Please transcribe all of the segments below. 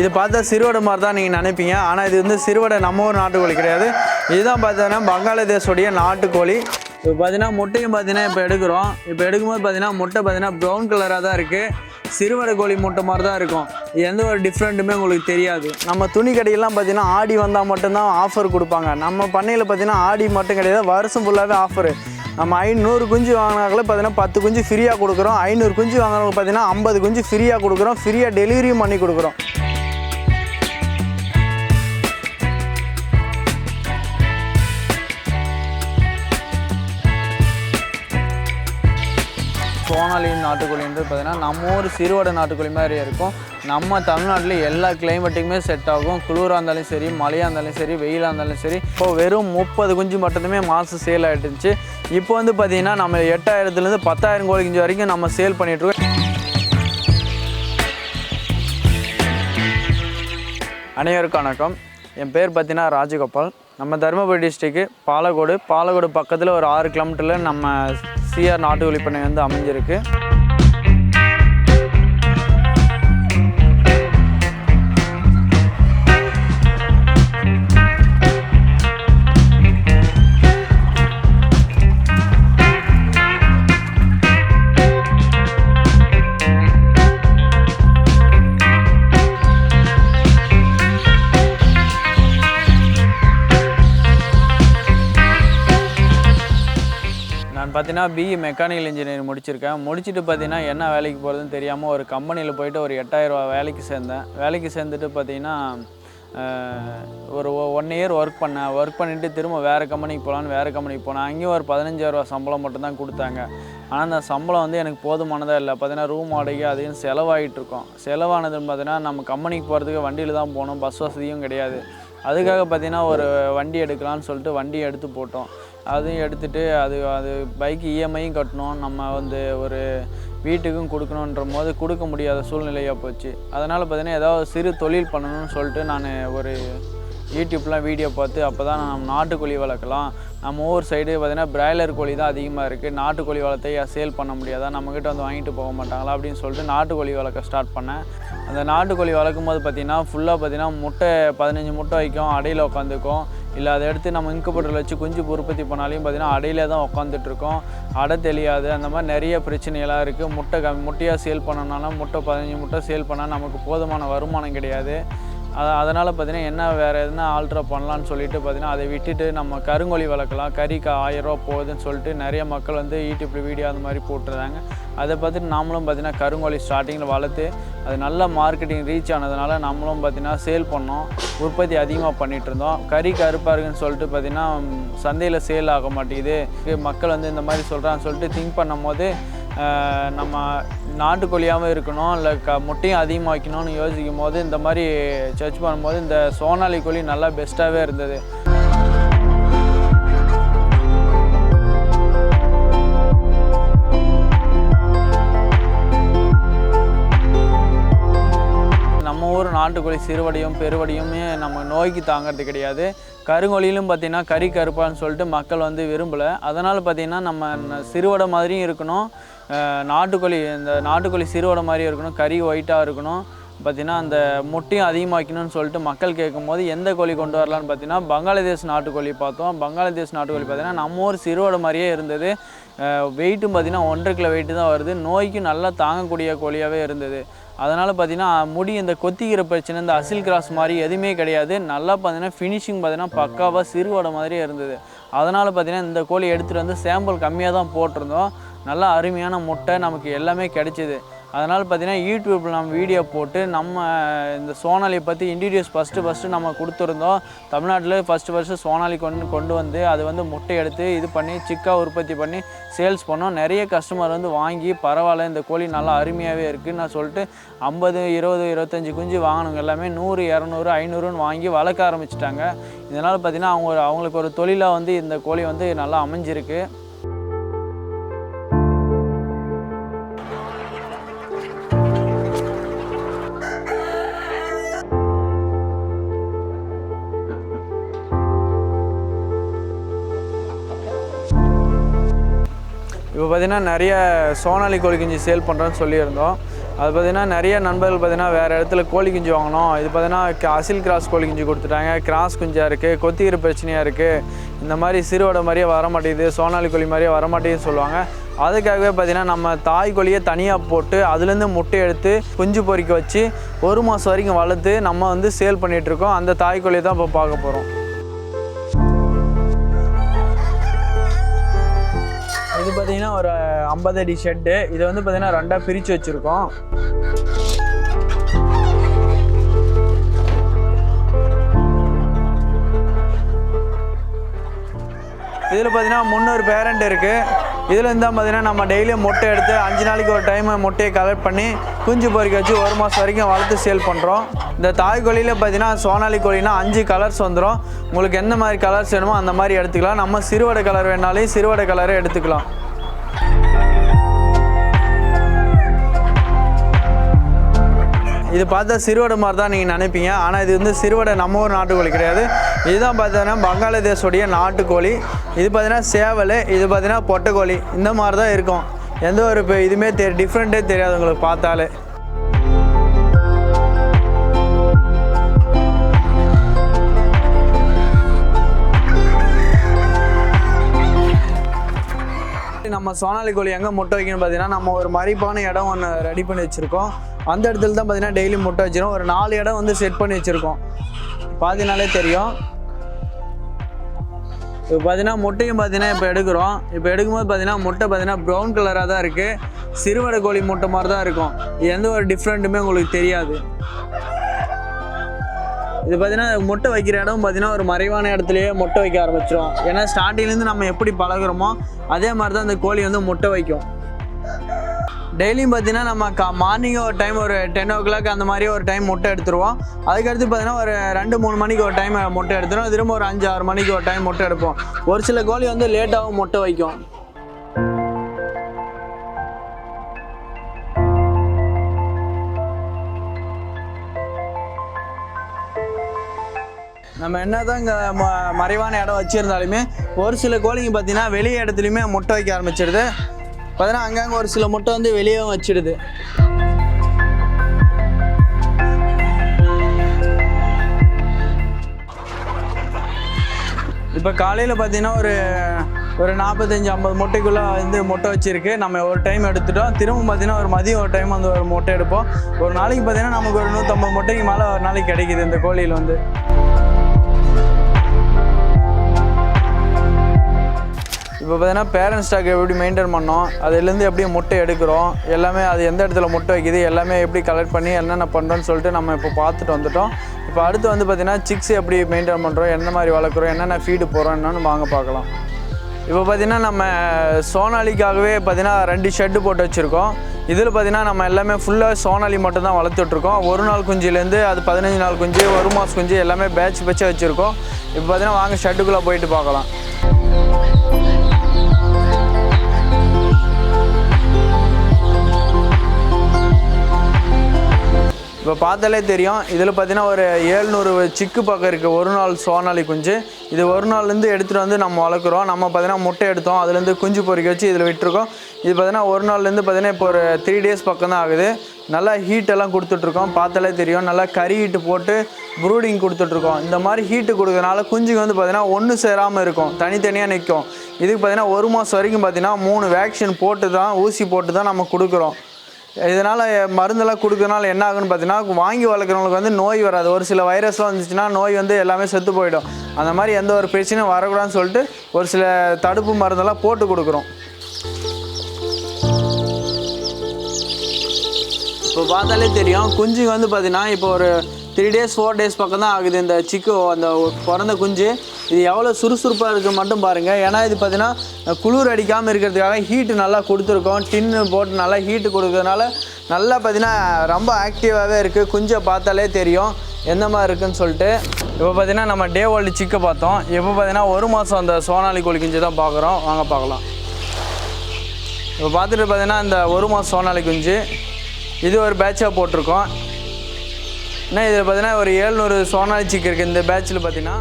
இது பார்த்தா சிறுவடை மாதிரி தான் நீங்கள் நினைப்பீங்க. ஆனால் இது வந்து சிறுவடை நம்ம ஊர் நாட்டுக்கோழி கிடையாது. இதுதான் பார்த்தீங்கன்னா பங்களாதேஷோடைய நாட்டுக்கோழி. இப்போ பார்த்தீங்கன்னா முட்டையும் பார்த்தீங்கன்னா இப்போ எடுக்கிறோம். இப்போ எடுக்கும்போது பார்த்தீங்கன்னா முட்டை பார்த்தீங்கன்னா ப்ரௌன் கலராக தான் இருக்குது சிறுவடை கோழி முட்டை மாதிரி தான் இருக்கும். இது எந்த ஒரு டிஃப்ரெண்ட்டுமே உங்களுக்கு தெரியாது. நம்ம துணி கடையெல்லாம் பார்த்தீங்கன்னா ஆடி வந்தால் மட்டும்தான் ஆஃபர் கொடுப்பாங்க. நம்ம பண்ணையில் பார்த்தீங்கன்னா ஆடி மட்டும் கிடையாது. வருஷம் ஃபுல்லாகவே ஆஃபரு நம்ம ஐநூறு குஞ்சு வாங்கினாங்களே பார்த்தீங்கன்னா பத்து குஞ்சு ஃப்ரீயாக கொடுக்குறோம். ஐநூறு குஞ்சு வாங்குறவங்க பார்த்தீங்கன்னா ஐம்பது குஞ்சு ஃப்ரீயாக கொடுக்குறோம். ஃப்ரீயாக டெலிவரியும் பண்ணி கொடுக்குறோம். சோனாலி நாட்டுக்கோழின்றது பார்த்திங்கன்னா நம்ம ஊர் சிறுவடை நாட்டுக்கோழி மாதிரி இருக்கும். நம்ம தமிழ்நாட்டில் எல்லா கிளைமேட்டுக்குமே செட் ஆகும். குளிராக இருந்தாலும் சரி மழையாக இருந்தாலும் சரி வெயிலாக இருந்தாலும் சரி இப்போ வெறும் முப்பது குஞ்சு மட்டுமே மாதம் சேல் ஆகிட்டுருந்துச்சு இப்போ வந்து பார்த்திங்கன்னா நம்ம எட்டாயிரத்துலேருந்து பத்தாயிரம் கோழி குஞ்சு வரைக்கும் நம்ம சேல் பண்ணிகிட்ருக்கோம் அனைவருக்கும் வணக்கம். என் பேர் பார்த்தீங்கன்னா ராஜகோபால். நம்ம தருமபுரி டிஸ்ட்ரிக்கு பாலக்கோடு பாலக்கோடு பக்கத்தில் ஒரு ஆறு கிலோமீட்டரில் நம்ம சிஆர் நாட்டு பண்ணை வந்து அமைஞ்சிருக்கு. பார்த்தீங்கன்னா பிஇ மெக்கானிக்கல் இன்ஜினியரிங் முடிச்சிருக்கேன். முடிச்சுட்டு பார்த்தீங்கன்னா என்ன வேலைக்கு போகிறதுன்னு தெரியாமல் ஒரு கம்பெனியில் போயிட்டு ஒரு எட்டாயிரம் வேலைக்கு சேர்ந்தேன். வேலைக்கு சேர்ந்துட்டு பார்த்தீங்கன்னா ஒரு ஒன் இயர் ஒர்க் பண்ணேன். ஒர்க் பண்ணிவிட்டு திரும்ப வேறு கம்பெனிக்கு போகலான்னு வேறு கம்பெனிக்கு போனேன். அங்கேயும் ஒரு பதினஞ்சாயிரரூவா சம்பளம் மட்டும்தான் கொடுத்தாங்க. ஆனால் அந்த சம்பளம் வந்து எனக்கு போதுமானதாக இல்லை. பார்த்தீங்கன்னா ரூம் வாடகை அதையும் செலவாகிட்டு இருக்கோம். செலவானதுன்னு பார்த்தீங்கன்னா நம்ம கம்பெனிக்கு போகிறதுக்கு வண்டியில் தான் போகணும். பஸ் வசதியும் கிடையாது. அதுக்காக பார்த்தீங்கன்னா ஒரு வண்டி எடுக்கலாம்னு சொல்லிட்டு வண்டி எடுத்து போட்டோம். அதையும் எடுத்துட்டு அது அது பைக் இஎம்ஐயும் கட்டணும். நம்ம வந்து ஒரு வீட்டுக்கும் கொடுக்கணுன்ற போது கொடுக்க முடியாத சூழ்நிலையாக போச்சு. அதனால் பார்த்தீங்கன்னா ஏதாவது சிறு தொழில் பண்ணணும்னு சொல்லிட்டு நான் ஒரு யூடியூப்லாம் வீடியோ பார்த்து அப்போ தான் நம்ம நாட்டுக்கோழி வளர்க்கலாம். நம்ம ஊர் சைடு பார்த்திங்கன்னா பிராய்லர் கோழி தான் அதிகமாக இருக்குது நாட்டுக்கோழி வளர்த்தை சேல் பண்ண முடியாதா? நம்மக்கிட்ட வந்து வாங்கிட்டு போக மாட்டாங்களா? அப்படின்னு சொல்லிட்டு நாட்டுக்கோழி வளர்க்க ஸ்டார்ட் பண்ணேன். அந்த நாட்டுக்கோழி வளர்க்கும் போது பார்த்திங்கன்னா ஃபுல்லாக பார்த்திங்கன்னா முட்டை பதினஞ்சு முட்டை வைக்கும். அடையில் உட்காந்துக்கும் இல்லை அதை எடுத்து நம்ம இன்குபேட்டரில் வச்சு குஞ்சு உற்பத்தி பண்ணாலையும் பார்த்தீங்கன்னா அடையில தான் உட்காந்துட்ருக்கோம் அடை தெரியாது அந்த மாதிரி நிறைய பிரச்சனைகளாக இருக்குது முட்டை க முட்டையாக சேல் பண்ணனாலும் முட்டை பதினஞ்சு முட்டை சேல் பண்ணால் நமக்கு போதுமான வருமானம் கிடையாது. அத அதனால் பார்த்தீங்கன்னா என்ன வேறு எதுனா ஆல்ட்ரா பண்ணலான்னு சொல்லிட்டு பார்த்தீங்கன்னா அதை விட்டுட்டு நம்ம கருங்கோழி வளர்க்கலாம். கறிக்கு ஆயிரரூவா போகுதுன்னு சொல்லிட்டு நிறைய மக்கள் வந்து யூடியூப்பில் வீடியோ அந்த மாதிரி போட்டுருந்தாங்க. அதை பார்த்துட்டு நாமளும் பார்த்தீங்கன்னா கருங்கோழி ஸ்டார்டிங்கில் வளர்த்து அது நல்ல மார்க்கெட்டிங் ரீச் ஆனதுனால நம்மளும் பார்த்தீங்கன்னா சேல் பண்ணோம். உற்பத்தி அதிகமாக பண்ணிகிட்டு இருந்தோம். கறி கருப்பாக இருக்குன்னு சொல்லிட்டு பார்த்தீங்கன்னா சந்தையில் சேல் ஆக மாட்டேங்குது. இது மக்கள் வந்து இந்த மாதிரி சொல்கிறான்னு சொல்லிட்டு திங்க் பண்ணும்போது போது நம்ம நாட்டுக்கோழியாகவும் இருக்கணும் இல்லை க முட்டையும் அதிகமாக வைக்கணும்னு யோசிக்கும் போது இந்த மாதிரி சர்ச் பண்ணும்போது இந்த சோனாலி கோழி நல்லா பெஸ்ட்டாகவே இருந்தது. நாட்டுக்கோழி சிறுவடியும் பெருவடியுமே நம்ம நோய்க்கு தாங்கிறது கிடையாது. கருங்கோழியிலும் பார்த்தீங்கன்னா கறி கருப்பான்னு சொல்லிட்டு மக்கள் வந்து விரும்பலை. அதனால் பார்த்திங்கன்னா நம்ம சிறுவடை மாதிரியும் இருக்கணும். நாட்டுக்கோழி இந்த நாட்டுக்கோழி சிறுவடை மாதிரியும் இருக்கணும். கறி ஒயிட்டாக இருக்கணும். பார்த்திங்கன்னா அந்த முட்டையும் அதிகமாக்கணும்னு சொல்லிட்டு மக்கள் கேட்கும்போது எந்த கோழி கொண்டு வரலான்னு பார்த்தீங்கன்னா பங்களாதேஷ் நாட்டுக்கோழி பார்த்தோம். பங்களாதேஷ் நாட்டுக்கோழி பார்த்தீங்கன்னா நம்ம ஊர் சிறுவடை மாதிரியே இருந்தது. வெயிட்டும் பார்த்திங்கன்னா ஒன்றரை கிலோ வெயிட்டு தான் வருது. நோய்க்கு நல்லா தாங்கக்கூடிய கோழியாகவே இருந்தது. அதனால் பார்த்தீங்கன்னா முடி இந்த கொத்திக்கிற பிரச்சனை இந்த அசில் கிராஸ் மாதிரி எதுவுமே கிடையாது. நல்லா பார்த்தீங்கன்னா ஃபினிஷிங் பார்த்தீங்கன்னா பக்காவாக சிறுவடை மாதிரியே இருந்தது. அதனால் பார்த்தீங்கன்னா இந்த கோழி எடுத்துகிட்டு வந்து சாம்பிள் கம்மியாக தான் போட்டிருந்தோம். நல்லா அருமையான முட்டை நமக்கு எல்லாமே கிடைச்சிது. அதனால் பார்த்தீங்கன்னா யூடியூப்பில் நம்ம வீடியோ போட்டு நம்ம இந்த சோனாலியை பற்றி இன்ட்ரடியூஸ் ஃபஸ்ட்டு ஃபஸ்ட்டு நம்ம கொடுத்துருந்தோம். தமிழ்நாட்டில் ஃபஸ்ட்டு ஃபஸ்ட்டு சோனாலி கொண்டு கொண்டு வந்து அது வந்து முட்டை எடுத்து இது பண்ணி சிக்காக உற்பத்தி பண்ணி சேல்ஸ் பண்ணோம். நிறைய கஸ்டமர் வந்து வாங்கி பரவாயில்ல இந்த கோழி நல்லா அருமையாகவே இருக்குதுன்னு நான் சொல்லிட்டு ஐம்பது இருபது இருபத்தஞ்சி குஞ்சு வாங்கினவங்க எல்லாமே நூறு இரநூறு ஐநூறுன்னு வாங்கி வளர்க்க ஆரம்பிச்சிட்டாங்க. இதனால் பார்த்தீங்கன்னா அவங்க ஒரு- அவங்களுக்கு ஒரு தொழிலாக வந்து இந்த கோழி வந்து நல்லா அமைஞ்சிருக்கு. பார்த்திங்கன்னா நிறைய சோனாலி கோழி குஞ்சு சேல் பண்ணுறோன்னு சொல்லியிருந்தோம். அது பார்த்தீங்கன்னா நிறைய நண்பர்கள் பார்த்தீங்கன்னா வேறு இடத்துல கோழி குஞ்சு வாங்கினோம். இது பார்த்தீங்கன்னா க- அசில் கிராஸ் கோழி குஞ்சு கொடுத்துட்டாங்க. கிராஸ் குஞ்சாக இருக்குது கொத்திக்கிற பிரச்சனையாக இருக்குது இந்த மாதிரி சிறுவடை மாதிரியே வர மாட்டேங்குது சோனாலி கோழி மாதிரியே வர மாட்டேங்குதுன்னு சொல்லுவாங்க. அதுக்காகவே பார்த்தீங்கன்னா நம்ம தாய் கோழியை தனியாக போட்டு அதுலேருந்து முட்டை எடுத்து குஞ்சு பொறிக்க வச்சு ஒரு மாதம் வரைக்கும் வளர்த்து நம்ம வந்து சேல் பண்ணிகிட்ருக்கோம் அந்த தாய் கோழியை தான் இப்போ பார்க்க போகிறோம் ஐம்பது அடி ஷெட்டு இது வந்து பார்த்தீங்கன்னா ரெண்டாக பிரித்து வச்சுருக்கோம். இதில் பார்த்தீங்கன்னா முந்நூறு பேரண்ட் இருக்குது இதில் இருந்தால் பார்த்தீங்கன்னா நம்ம டெய்லியும் முட்டை எடுத்து அஞ்சு நாளைக்கு ஒரு டைம் முட்டையை கலெக்ட் பண்ணி குஞ்சு பொறிக்க வச்சு ஒரு மாதம் வரைக்கும் வளர்த்து சேல் பண்ணுறோம் இந்த தாய் கோழியில் பார்த்தீங்கன்னா சோனாலி கோழினா அஞ்சு கலர்ஸ் வந்துடும் உங்களுக்கு எந்த மாதிரி கலர்ஸ் வேணுமோ அந்த மாதிரி எடுத்துக்கலாம். நம்ம சிறுவடை கலர் வேணாலையும் சிறுவடை கலரை எடுத்துக்கலாம். இது பார்த்தா சிறுவடை மாதிரி தான் நீங்கள் நினைப்பீங்க. ஆனால் இது வந்து சிறுவடை நம்ம ஊர் நாட்டுக்கோழி கிடையாது. இதுதான் பார்த்தீங்கன்னா பங்களாதேஷோடைய நாட்டுக்கோழி. இது பார்த்தீங்கன்னா சேவல் இது பார்த்தீங்கன்னா பொட்டைக்கோழி. இந்த மாதிரி தான் இருக்கும். எந்த ஒரு இப்போ இதுவுமே தெ டிஃப்ரெண்ட்டே தெரியாது உங்களுக்கு பார்த்தாலே. நம்ம சோனாலி கோழி எங்கே முட்டை வைக்கணும் பார்த்தீங்கன்னா நம்ம ஒரு மறைப்பான இடம் ஒன்று ரெடி பண்ணி வச்சுருக்கோம். அந்த இடத்துல தான் பார்த்தீங்கன்னா டெய்லி முட்டை வச்சிரும். ஒரு நாலு இடம் வந்து செட் பண்ணி வச்சுருக்கோம். பார்த்தீங்கனாலே தெரியும். இப்போ பார்த்தீங்கன்னா முட்டையும் பார்த்தீங்கன்னா இப்போ எடுக்கிறோம். இப்போ எடுக்கும்போது பார்த்தீங்கன்னா முட்டை பார்த்தீங்கன்னா ப்ரௌன் கலராக தான் இருக்குது சிறுவடை கோழி முட்டை மாதிரி தான் இருக்கும். எந்த ஒரு டிஃப்ரெண்ட்டுமே உங்களுக்கு தெரியாது. இது பார்த்தீங்கன்னா முட்டை வைக்கிற இடம் பார்த்தீங்கன்னா ஒரு மறைவான இடத்துலயே முட்டை வைக்க ஆரம்பிச்சிடும் ஏன்னா ஸ்டார்டிங்லேருந்து நம்ம எப்படி பழகுறோமோ அதே மாதிரி தான் அந்த கோழி வந்து முட்டை வைக்கும். டெய்லியும் பார்த்தீங்கன்னா நம்ம கா மார்னிங் ஒரு டைம் ஒரு டென் ஓ கிளாக் அந்த மாதிரி ஒரு டைம் முட்டை எடுத்துருவோம். அதுக்கடுத்து பார்த்தீங்கன்னா ஒரு ரெண்டு மூணு மணிக்கு ஒரு டைம் முட்டை எடுத்துருவோம். திரும்ப ஒரு அஞ்சு ஆறு மணிக்கு ஒரு டைம் முட்டை எடுப்போம். ஒரு சில கோழி வந்து லேட்டாகவும் முட்டை வைக்கும். நம்ம என்னதான் இங்கே ம மறைவான இடம் வச்சுருந்தாலுமே ஒரு சில கோழிங்க பார்த்தீங்கன்னா வெளியே இடத்துலையுமே முட்டை வைக்க ஆரம்பிச்சிடுது. பார்த்தீங்கன்னா அங்கங்கே ஒரு சில முட்டை வந்து வெளியே வச்சிடுது. இப்போ காலையில் பார்த்தீங்கன்னா ஒரு ஒரு நாற்பத்தஞ்சு ஐம்பது முட்டைக்குள்ளே வந்து முட்டை வச்சுருக்கு. நம்ம ஒரு டைம் எடுத்துட்டோம். திரும்ப பார்த்தீங்கன்னா ஒரு மதியம் ஒரு டைம் வந்து ஒரு முட்டை எடுப்போம். ஒரு நாளைக்கு பார்த்தீங்கன்னா நமக்கு ஒரு நூற்றம்பது முட்டைக்கு மேலே ஒரு நாளைக்கு கிடைக்குது இந்த கோழியில் வந்து. இப்போ பார்த்தீங்கன்னா பேரண்ட் ஸ்டாக் எப்படி மெயின்டைன் பண்ணோம் அதுலேருந்து எப்படி முட்டை எடுக்கிறோம் எல்லாமே அது எந்த இடத்துல முட்டை வைக்குது எல்லாமே எப்படி கலெக்ட் பண்ணி என்னென்ன பண்ணுறோன்னு சொல்லிட்டு நம்ம இப்போ பார்த்துட்டு வந்துட்டோம். இப்போ அடுத்து வந்து பார்த்தீங்கன்னா சிக்ஸ் எப்படி மெயின்டைன் பண்ணுறோம் என்ன மாதிரி வளர்க்குறோம் என்னென்ன ஃபீடு போகிறோம் என்னன்னு வாங்க பார்க்கலாம். இப்போ பார்த்தீங்கன்னா நம்ம சோனாலிக்காகவே பார்த்தீங்கன்னா ரெண்டு ஷெட்டு போட்டு வச்சுருக்கோம். இதில் பார்த்தீங்கன்னா நம்ம எல்லாமே ஃபுல்லாக சோனாலி மட்டும் தான் வளர்த்துட்ருக்கோம் ஒரு நாள் குஞ்சிலேருந்து அது பதினஞ்சு நாள் குஞ்சு ஒரு மாதம் குஞ்சு எல்லாமே பேட்ச் பேட்சாக வச்சுருக்கோம். இப்போ பார்த்தீங்கன்னா வாங்க ஷெட்டுக்குள்ளே போயிட்டு பார்க்கலாம். இப்போ பார்த்தாலே தெரியும் இதில் பார்த்தீங்கன்னா ஒரு ஏழ்நூறு சிக்கு பக்கம் இருக்குது ஒரு நாள் சோனாலி குஞ்சு. இது ஒரு நாள்லேருந்து எடுத்துகிட்டு வந்து நம்ம வளர்க்குறோம். நம்ம பார்த்தீங்கன்னா முட்டை எடுத்தோம். அதுலேருந்து குஞ்சு பொறிக்க வச்சு இதில் விட்டுருக்கோம். இது பார்த்தீங்கன்னா ஒரு நாள்லேருந்து பார்த்தீங்கன்னா இப்போ ஒரு த்ரீ டேஸ் பக்கம் தான் ஆகுது. நல்லா ஹீட்டெல்லாம் கொடுத்துட்ருக்கோம். பார்த்தாலே தெரியும். நல்லா கறி ஹீட்டு போட்டு ப்ரூடிங் கொடுத்துட்ருக்கோம். இந்த மாதிரி ஹீட்டு கொடுக்கறனால குஞ்சுக்கு வந்து பார்த்தீங்கன்னா ஒன்று சேராமல் இருக்கும். தனித்தனியாக நிற்கும் இதுக்கு பார்த்தீங்கன்னா ஒரு மாதம் வரைக்கும் பார்த்தீங்கன்னா மூணு வேக்சின் போட்டு தான் ஊசி போட்டு தான் நம்ம கொடுக்குறோம். இதனால் மருந்தெல்லாம் கொடுக்கறனால என்ன ஆகுன்னு பார்த்தீங்கன்னா வாங்கி வளர்க்குறவங்களுக்கு வந்து நோய் வராது. ஒரு சில வைரஸ்லாம் வந்துச்சுன்னா நோய் வந்து எல்லாமே செத்து போயிடும். அந்த மாதிரி எந்த ஒரு பிரச்சனையும் வரக்கூடாதுன்னு சொல்லிட்டு ஒரு சில தடுப்பு மருந்தெல்லாம் போட்டு கொடுக்குறோம். இப்போ பார்த்தாலே தெரியும். குஞ்சுங்க வந்து பார்த்தீங்கன்னா இப்போ ஒரு த்ரீ டேஸ் ஃபோர் டேஸ் பக்கம் தான் ஆகுது. இந்த சிக்கு அந்த பிறந்த குஞ்சு. இது எவ்வளோ சுறுசுறுப்பாக இருக்குது மட்டும் பாருங்கள் ஏன்னா இது பார்த்தீங்கன்னா குளிர் அடிக்காமல் இருக்கிறதுக்காக ஹீட்டு நல்லா கொடுத்துருக்கோம். டின்னு போட்டு நல்லா ஹீட்டு கொடுக்கறதுனால நல்லா பார்த்தீங்கன்னா ரொம்ப ஆக்டிவாகவே இருக்குது குஞ்சை பார்த்தாலே தெரியும் எந்த மாதிரி இருக்குன்னு சொல்லிட்டு. இப்போ பார்த்தீங்கன்னா நம்ம டே ஓல்டு சிக்கை பார்த்தோம். இப்போ பார்த்தீங்கன்னா ஒரு மாதம் அந்த சோனாலி கோழி குஞ்சு தான் பார்க்குறோம். வாங்க பார்க்கலாம். இப்போ பார்த்துட்டு பார்த்தீங்கன்னா இந்த ஒரு மாதம் சோனாலி குஞ்சு. இது ஒரு பேட்சாக போட்டிருக்கோம். ஏன்னா இதில் பார்த்தீங்கன்னா ஒரு ஏழ்நூறு சோனாலி சிக்கு இருக்குது இந்த பேட்சில் பார்த்தீங்கன்னா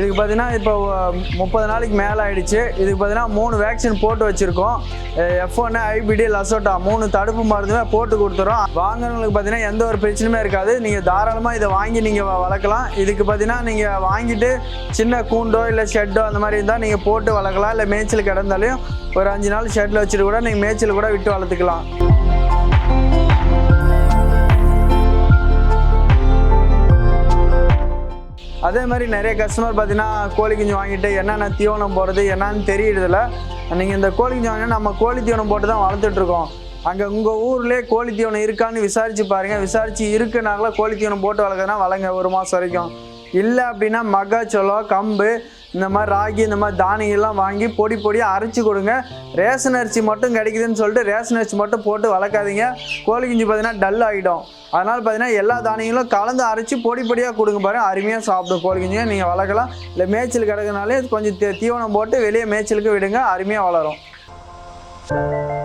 இதுக்கு பார்த்தீங்கன்னா இப்போ முப்பது நாளைக்கு மேலே ஆயிடுச்சு. இதுக்கு பார்த்தீங்கன்னா மூணு வேக்சின் போட்டு வச்சுருக்கோம். எஃப் ஒன்று ஐபிடி லசோட்டா மூணு தடுப்பு மருந்துமே போட்டு கொடுத்துறோம். வாங்கினவங்களுக்கு பார்த்தீங்கன்னா எந்த ஒரு பிரச்சனையுமே இருக்காது. நீங்கள் தாராளமாக இதை வாங்கி நீங்கள் வளர்க்கலாம். இதுக்கு பார்த்தீங்கன்னா நீங்கள் வாங்கிட்டு சின்ன கூண்டோ இல்லை ஷெட்டோ அந்த மாதிரி இருந்தால் நீங்கள் போட்டு வளர்க்கலாம். இல்லை மேய்ச்சல் கிடந்தாலையும் ஒரு அஞ்சு நாள் ஷெட்டில் வச்சுட்டு கூட நீங்கள் மேய்ச்சல் கூட விட்டு வளர்த்துக்கலாம். அதே மாதிரி நிறைய கஸ்டமர் பார்த்தீங்கன்னா கோழி குஞ்சு வாங்கிட்டு என்னென்ன தீவனம் போடுறது என்னன்னு தெரியறதில்ல. நீங்கள் இந்த கோழி குஞ்சு வாங்கினா நம்ம கோழி தீவனம் போட்டு தான் வளர்த்துட்ருக்கோம் அங்கே உங்கள் ஊர்லேயே கோழி தீவனம் இருக்கான்னு விசாரிச்சு பாருங்கள் விசாரிச்சு இருக்குனாங்களா கோழி தீவனம் போட்டு வளர்க்குறதுனா வளங்க ஒரு மாதம் வரைக்கும். இல்லை அப்படின்னா மக்காச்சோளம் கம்பு இந்த மாதிரி ராகி இந்த மாதிரி தானியெல்லாம் வாங்கி பொடி பொடியாக அரைச்சி கொடுங்க. ரேஷன் அரிசி மட்டும் கிடைக்குதுன்னு சொல்லிட்டு ரேஷன் அரிசி மட்டும் போட்டு வளர்க்காதீங்க. கோழி குஞ்சு பார்த்தீங்கன்னா டல் ஆகிடும் அதனால் பார்த்தீங்கன்னா எல்லா தானியங்களும் கலந்து அரைச்சி பொடி பொடியாக கொடுங்க பாருங்கள் அருமையாக சாப்பிடும் கோழி குஞ்சுங்க. நீங்கள் வளர்க்கலாம். இல்லை மேய்ச்சல் கிடக்குனாலே கொஞ்சம் தீ- தீவனம் போட்டு வெளியே மேய்ச்சலுக்கு விடுங்க. அருமையாக வளரும்.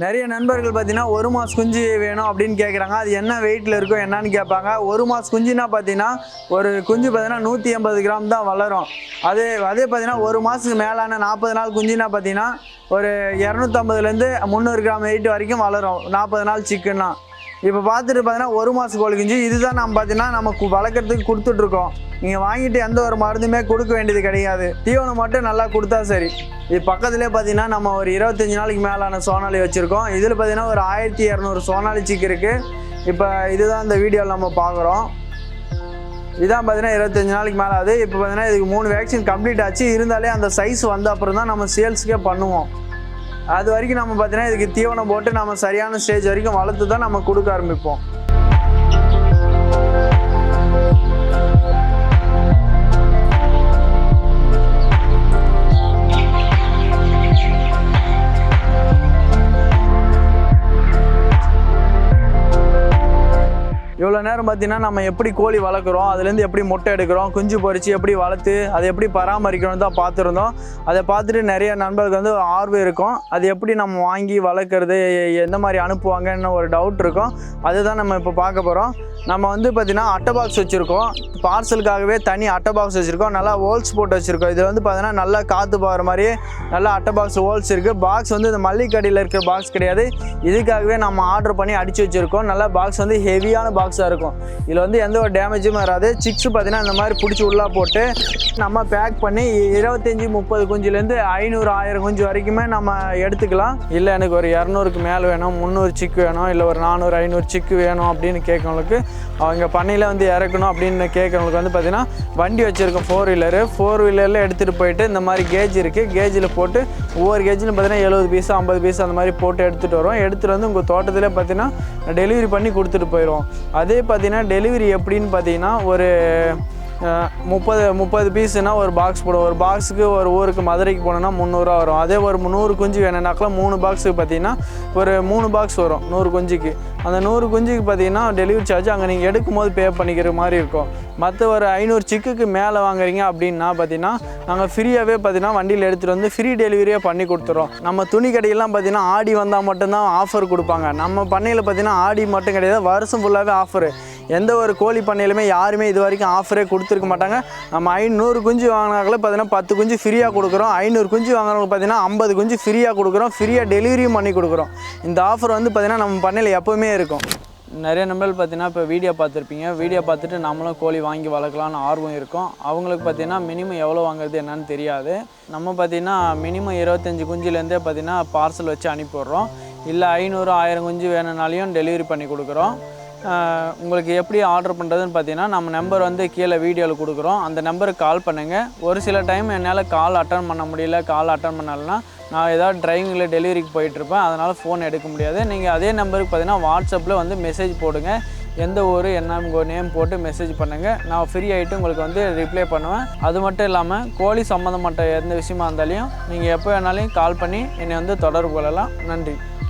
நிறைய நண்பர்கள் பார்த்தீங்கன்னா ஒரு மாதம் குஞ்சு வேணும் அப்படின்னு கேட்குறாங்க அது என்ன வெயிட்டில் இருக்கும் என்னன்னு கேட்பாங்க. ஒரு மாதம் குஞ்சுனா பார்த்தீங்கன்னா ஒரு குஞ்சு பார்த்தீங்கன்னா நூற்றி எண்பது கிராம் தான் வளரும். அதே அதே பார்த்தீங்கன்னா ஒரு மாதத்துக்கு மேலான நாற்பது நாள் குஞ்சுனா பார்த்தீங்கன்னா ஒரு இரநூத்தம்பதுலேருந்து முந்நூறு கிராம் வெயிட் வரைக்கும் வளரும். நாற்பது நாள் சிக்கன்னா. இப்போ பார்த்துட்டு பார்த்தீங்கன்னா ஒரு மாதம் கோழி குஞ்சு. இதுதான் நம்ம பார்த்தீங்கன்னா நம்ம வளர்க்குறதுக்கு கொடுத்துட்ருக்கோம் நீங்கள் வாங்கிட்டு எந்த ஒரு மருந்துமே கொடுக்க வேண்டியது கிடையாது. தீவனம் மட்டும் நல்லா கொடுத்தா சரி. இது பக்கத்துலேயே பார்த்தீங்கன்னா நம்ம ஒரு இருபத்தஞ்சி நாளைக்கு மேலான சோனாலி வச்சுருக்கோம். இதில் பார்த்தீங்கன்னா ஒரு ஆயிரத்தி இரநூறு சோனாலி சிக்கு இருக்குது இப்போ இதுதான் இந்த வீடியோவில் நம்ம பார்க்குறோம். இதான் பார்த்தீங்கன்னா இருபத்தஞ்சி நாளைக்கு மேலே ஆகுது இப்போ பார்த்தீங்கன்னா இதுக்கு மூணு வேக்சின் கம்ப்ளீட் ஆச்சு. இருந்தாலே அந்த சைஸ் வந்த அப்புறம் தான் நம்ம சேல்ஸுக்கே பண்ணுவோம். அது வரைக்கும் நம்ம பார்த்தீங்கன்னா இதுக்கு தீவனம் போட்டு நம்ம சரியான ஸ்டேஜ் வரைக்கும் வளர்த்து தான் நம்ம கொடுக்க ஆரம்பிப்போம். இவ்வளோ நேரம் பார்த்தீங்கன்னா நம்ம எப்படி கோழி வளர்க்குறோம் அதுலேருந்து எப்படி முட்டை எடுக்கிறோம் குஞ்சு பொறிச்சு எப்படி வளர்த்து அதை எப்படி பராமரிக்கணும் தான் பார்த்துருந்தோம். அதை பார்த்துட்டு நிறைய நண்பர்களுக்கு வந்து ஆர்வம் இருக்கும். அது எப்படி நம்ம வாங்கி வளர்க்குறது எந்த மாதிரி அனுப்புவாங்கன்னு ஒரு டவுட் இருக்கும். அதுதான் நம்ம இப்போ பார்க்க போகிறோம் நம்ம வந்து பார்த்திங்கன்னா அட்டை பாக்ஸ் வச்சுருக்கோம். பார்சலுக்காகவே தனி அட்டை பாக்ஸ் வச்சுருக்கோம். நல்லா ஹோல்ஸ் போட்டு வச்சுருக்கோம். இது வந்து பார்த்தீங்கன்னா நல்லா காற்று போகிற மாதிரி நல்லா அட்டை பாக்ஸ் ஹோல்ஸ் இருக்குது பாக்ஸ் வந்து இந்த மல்லிகை கடையில் இருக்கிற பாக்ஸ் கிடையாது. இதுக்காகவே நம்ம ஆர்டர் பண்ணி அடித்து வச்சுருக்கோம். நல்லா பாக்ஸ் வந்து ஹெவியான பாக்ஸ் பாக்ஸாக இருக்கும். இதில் வந்து எந்த ஒரு டேமேஜும் வராது. சிக்ஸ் பார்த்தீங்கன்னா இந்த மாதிரி பிடிச்சி உள்ளா போட்டு நம்ம பேக் பண்ணி இருபத்தஞ்சி முப்பது குஞ்சுலேருந்து ஐநூறு ஆயிரம் குஞ்சு வரைக்குமே நம்ம எடுத்துக்கலாம். இல்லை எனக்கு ஒரு இரநூறுக்கு மேலே வேணும் முந்நூறு சிக்கு வேணும் இல்லை ஒரு நானூறு ஐநூறு சிக்கு வேணும் அப்படின்னு கேட்கறவங்களுக்கு அவங்க பண்ணையில் வந்து இறக்கணும் அப்படின்னு கேட்குறவங்களுக்கு வந்து பார்த்திங்கன்னா வண்டி வச்சுருக்கோம் ஃபோர் வீலரு ஃபோர் வீலரில் எடுத்துகிட்டு போயிட்டு இந்த மாதிரி கேஜ் இருக்குது கேஜில் போட்டு ஒவ்வொரு கேஜிலும் பார்த்தீங்கன்னா எழுபது பீஸ் ஐம்பது பீஸ் அந்த மாதிரி போட்டு எடுத்துகிட்டு வரோம். எடுத்துகிட்டு வந்து உங்கள் தோட்டத்திலே பார்த்தீங்கன்னா டெலிவரி பண்ணி கொடுத்துட்டு போயிடுவோம். அதே பார்த்தீங்கன்னா டெலிவரி எப்படின்னு பார்த்தீங்கன்னா ஒரு முப்பது முப்பது பீஸுனால் ஒரு பாக்ஸ் போடும் ஒரு பாக்ஸுக்கு ஒரு ஊருக்கு மதுரைக்கு போனோம்னா முந்நூறுரூவா வரும். அதே ஒரு நூறு குஞ்சு வேணும்னாக்கெல்லாம் மூணு பாக்ஸுக்கு பார்த்தீங்கன்னா ஒரு மூணு பாக்ஸ் வரும் நூறு குஞ்சுக்கு. அந்த நூறு குஞ்சுக்கு பார்த்தீங்கன்னா டெலிவரி சார்ஜ் அங்கே நீங்கள் எடுக்கும் போது பே பண்ணிக்கிற மாதிரி இருக்கும். மற்ற ஒரு ஐநூறு சிக்குக்கு மேலே வாங்குறீங்க அப்படின்னா பார்த்தீங்கன்னா நாங்கள் ஃப்ரீயாகவே பார்த்தீங்கன்னா வண்டியில் எடுத்துகிட்டு வந்து ஃப்ரீ டெலிவரியே பண்ணி கொடுத்துறோம். நம்ம துணி கடையெல்லாம் பார்த்தீங்கன்னா ஆடி வந்தால் மட்டும்தான் ஆஃபர் கொடுப்பாங்க. நம்ம பண்ணையில் பார்த்தீங்கன்னா ஆடி மட்டும் கிடையாது வருஷம் ஃபுல்லாகவே ஆஃபரு எந்த ஒரு கோழி பண்ணையிலுமே யாருமே இது வரைக்கும் ஆஃபரே கொடுத்துருக்க மாட்டாங்க. நம்ம ஐநூறு குஞ்சு வாங்கினாக்கள பார்த்தீங்கன்னா பத்து குஞ்சு ஃப்ரீயாக கொடுக்குறோம். ஐநூறு குஞ்சு வாங்குறவங்களுக்கு பார்த்தீங்கன்னா ஐம்பது குஞ்சு ஃப்ரீயாக கொடுக்குறோம். ஃப்ரீயாக டெலிவரியும் பண்ணி கொடுக்குறோம். இந்த ஆஃபர் வந்து பார்த்தீங்கன்னா நம்ம பண்ணையில் எப்போவுமே இருக்கும். நிறைய நம்பர்கள் பார்த்தீங்கன்னா இப்போ வீடியோ பார்த்துருப்பீங்க. வீடியோ பார்த்துட்டு நம்மளும் கோழி வாங்கி வளர்க்கலான்னு ஆர்வம் இருக்கும். அவங்களுக்கு பார்த்தீங்கன்னா மினிமம் எவ்வளோ வாங்குறது என்னன்னு தெரியாது. நம்ம பார்த்தீங்கன்னா மினிமம் இருபத்தஞ்சி குஞ்சுலேருந்தே பார்த்தீங்கன்னா பார்சல் வச்சு அனுப்பிடுறோம் இல்லை ஐநூறு ஆயிரம் குஞ்சு வேணும்னாலையும் டெலிவரி பண்ணி கொடுக்குறோம். உங்களுக்கு எப்படி ஆர்டர் பண்ணுறதுன்னு பார்த்தீங்கன்னா நம்ம நம்பர் வந்து கீழே வீடியோவில் கொடுக்குறோம். அந்த நம்பருக்கு கால் பண்ணுங்கள் ஒரு சில டைம் என்னால் கால் அட்டன் பண்ண முடியல கால் அட்டன் பண்ணலைன்னா நான் ஏதாவது டிரைவிங்கில் டெலிவரிக்கு போயிட்டுருப்பேன் அதனால் ஃபோன் எடுக்க முடியாது. நீங்கள் அதே நம்பருக்கு பார்த்தீங்கன்னா வாட்ஸ்அப்பில் வந்து மெசேஜ் போடுங்க. எந்த ஊர் என்ன உங்கள் நேம் போட்டு மெசேஜ் பண்ணுங்கள் நான் ஃப்ரீ ஆகிட்டு உங்களுக்கு வந்து ரிப்ளை பண்ணுவேன். அது மட்டும் இல்லாமல் கோழி சம்மந்தப்பட்ட எந்த விஷயமா இருந்தாலையும் நீங்கள் எப்போ வேணாலையும் கால் பண்ணி என்னை வந்து தொடர்பு கொள்ளலாம். நன்றி.